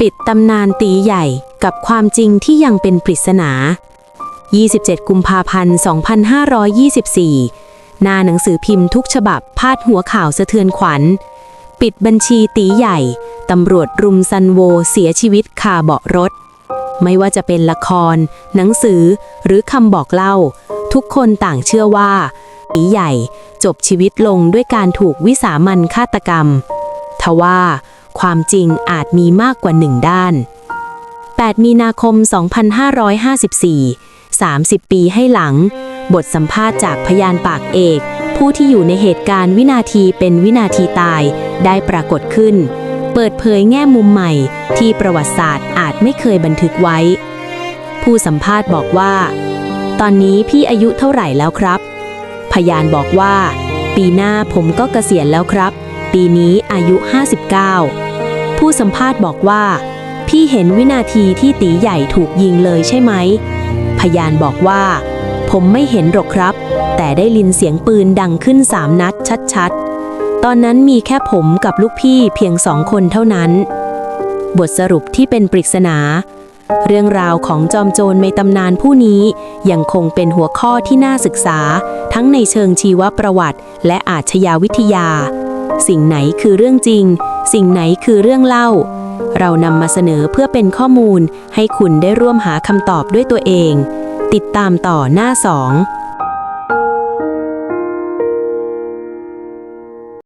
ปิดตำนานตีใหญ่กับความจริงที่ยังเป็นปริศนา 27 กุมภาพันธ์ 2524 หน้าหนังสือพิมพ์ทุกฉบับพาดหัวข่าวสะเทือนขวัญ ปิดบัญชีตีใหญ่ ตำรวจรุมซันโวเสียชีวิตคาเบาะรถ ไม่ว่าจะเป็นละคร หนังสือหรือคำบอกเล่า ทุกคนต่างเชื่อว่าตีใหญ่จบชีวิตลงด้วยการถูกวิสามันฆาตกรรม ทว่า ความจริงอาจมีมากกว่าหนึ่งด้าน 8 มีนาคม 2554 30 ปีให้หลัง บทสัมภาษณ์จากพยานปากเอก ผู้ที่อยู่ในเหตุการณ์วินาทีเป็นวินาทีตายได้ปรากฏขึ้น เปิดเผยแง่มุมใหม่ที่ประวัติศาสตร์อาจไม่เคยบันทึกไว้ ผู้สัมภาษณ์บอกว่า ตอนนี้พี่อายุเท่าไหร่แล้วครับ พยานบอกว่า ปีหน้าผมก็เกษียณแล้วครับ ปีนี้อายุ 59 ผู้สัมภาษณ์บอกว่า พี่เห็นวินาทีที่ตีใหญ่ถูกยิงเลยใช่ไหม พยานบอกว่า ผมไม่เห็นหรอกครับ แต่ได้ลินเสียงปืนดังขึ้นสามนัดชัดๆ ตอนนั้นมีแค่ผมกับลูกพี่เพียงสองคนเท่านั้น บทสรุปที่เป็นปริศนาเรื่องราวของจอมโจรในตำนานผู้นี้ยังคงเป็นหัวข้อที่น่าศึกษา ทั้งในเชิงชีวประวัติ และอาชญาวิทยา สิ่งไหนคือเรื่องจริง สิ่งไหนคือเรื่องเล่า เรานำมาเสนอเพื่อเป็นข้อมูลให้คุณได้ร่วมหาคำตอบด้วยตัวเอง ติดตามต่อหน้าสอง